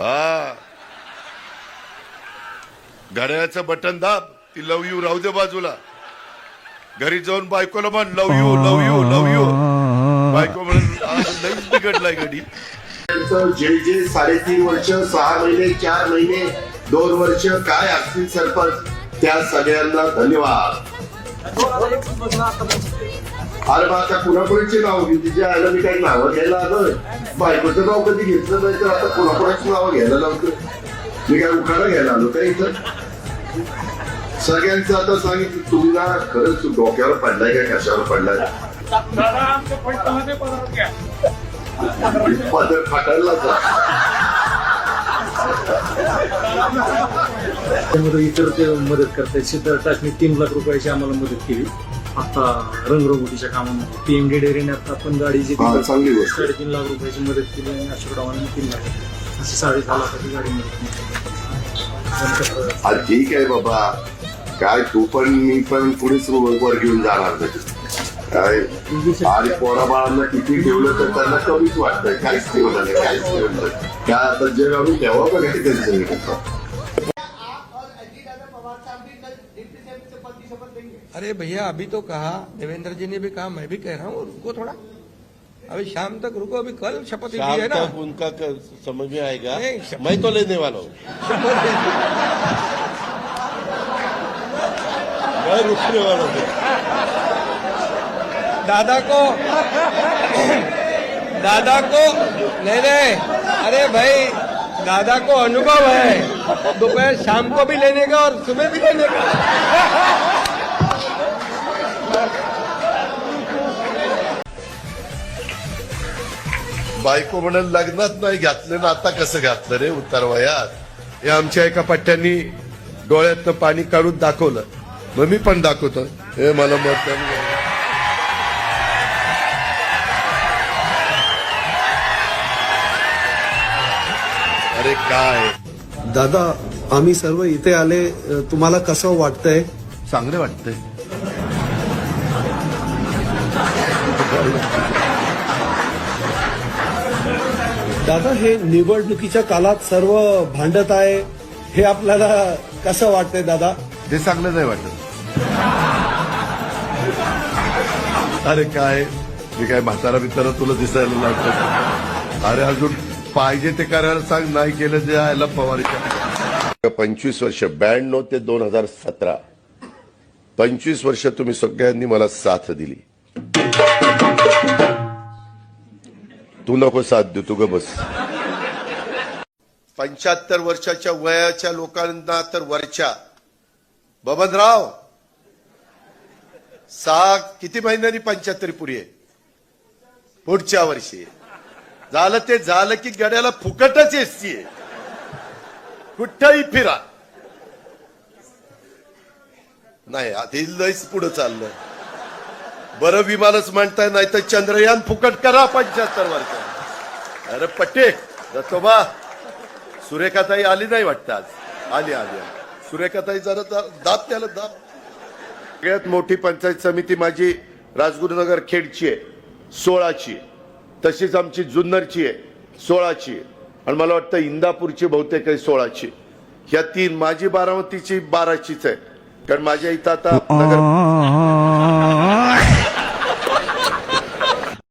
हा. घड्याळाचं बटन दाब ती लव यू राहू दे बाजूला. घरी जाऊन बायकोला म्हण love you love you love you. बायको म्हणून आज लईच बिघडलाय घडी त्यांचं जे जे साडेतीन वर्ष सहा महिने चार महिने दोन वर्ष काय असतील सरपंच त्या सगळ्यांना धन्यवाद. अरे मग आता कुणाकुणाची नाव घेतली तिच्या आईला मी काही नावं घ्यायला आलोय बायकोचं नाव कधी घेतलं नाही तर आता कुणाकुणाची नावं घ्यायला लावतो. मी काय उखाणा घ्यायला आलो का इथं? सगळ्यांचं आता सांगितलं तुम्ही ना खरंच डोक्यावर पडलाय का कशावर पडलाय? पदर फाटायला जा त्यामध्ये इतर ते मदत करतात शीतळ टाचणी तीन लाख रुपयाची आम्हाला मदत केली. आता रंगरंगोटीच्या कामामध्ये. पीएमडी डेअरीने आता आपण गाडीची हा, चांगली गोष्ट. साडेतीन लाख रुपयाची मदत केली आणि अशोकरावांनी तीन लाख अशी साडेदहा लाखाची गाडी केली. अरे ठीक आहे बाबा. काय तू पण मी पण पुढेच वर घेऊन जाणार नाही. काय? आणि पोराबाळांना किती ठेवलं तर त्यांना कमीच वाटतंय. काहीच ठेवलं नाही काहीच ठेवलं नाही. काय आता जग आम्ही ठेवा का? काय अरे भैया अभी तो कहा देवेंद्र जी ने भी कहा मैं भी कह रहा हूँ रुको थोड़ा। अभी शाम तक रुको अभी कल शपथ ली शाम है ना। तक उनका क- समझ में आएगा। मैं तो लेने वाला हूँ। शपथ मैं रुकने वाला हूँ। दादा को दादा को नहीं नहीं। अरे भाई दादा को अनुभव है। दोपहर शाम को भी लेने का और सुबह भी लेने का। बायको म्हणून लग्नात नाही घातलं ना आता कसं घातलं रे उतार वयात? हे आमच्या एका पट्ट्यांनी डोळ्यातनं पाणी काढून दाखवलं. मग मी पण दाखवतो. हे मला मत काय? दादा आम्ही सर्व इथे आले तुम्हाला कसं वाटतंय? चांगले वाटतंय. दादा हे निवडणुकीच्या काळात सर्व भांडत आहे. हे आपल्याला कसं वाटतंय दादा? ते चांगलं नाही वाटत. अरे काय? मी काय म्हातारा बितारा तुला दिसायला लागतो अरे अजून पाहिजे ते करायला सांग नाही केलं ते यायला पवारीच्या. पंचवीस वर्ष ब्याण्णव ते दोन हजार सतरा. पंचवीस वर्ष तुम्ही सगळ्यांनी मला साथ दिली. तू नको साथ देऊ तू ग बस. पंच्याहत्तर वर्षाच्या वयाच्या लोकांना तर वरच्या. बबनराव सहा किती महिन्यांनी पंच्याहत्तरी पुरी आहे? पुढच्या वर्षी. झालं ते झालं की गड्याला फुकटच एसटी आहे कुठंही फिरा. नाही आधी लयच पुढं चाललं बरं विमानच म्हणताय नाही तर चंद्रयान फुकट करा पंच्याहत्तर वर्ष अरे पट्टे दत्तोबा सुरेखाताई आली नाही वाटतं आज. आली आली सुरेखाताई जरा जरा दाब त्याला दाब. सगळ्यात मोठी पंचायत समिती माझी राजगुरुनगर खेडची आहे सोळाची आहे. तशीच आमची जुन्नरची आहे सोळाची आहे. आणि मला वाटतं इंदापूरची बहुतेक आहे सोळाची ह्या तीन माझी बारामतीची बाराचीच आहे कारण माझ्या इथं आता नगर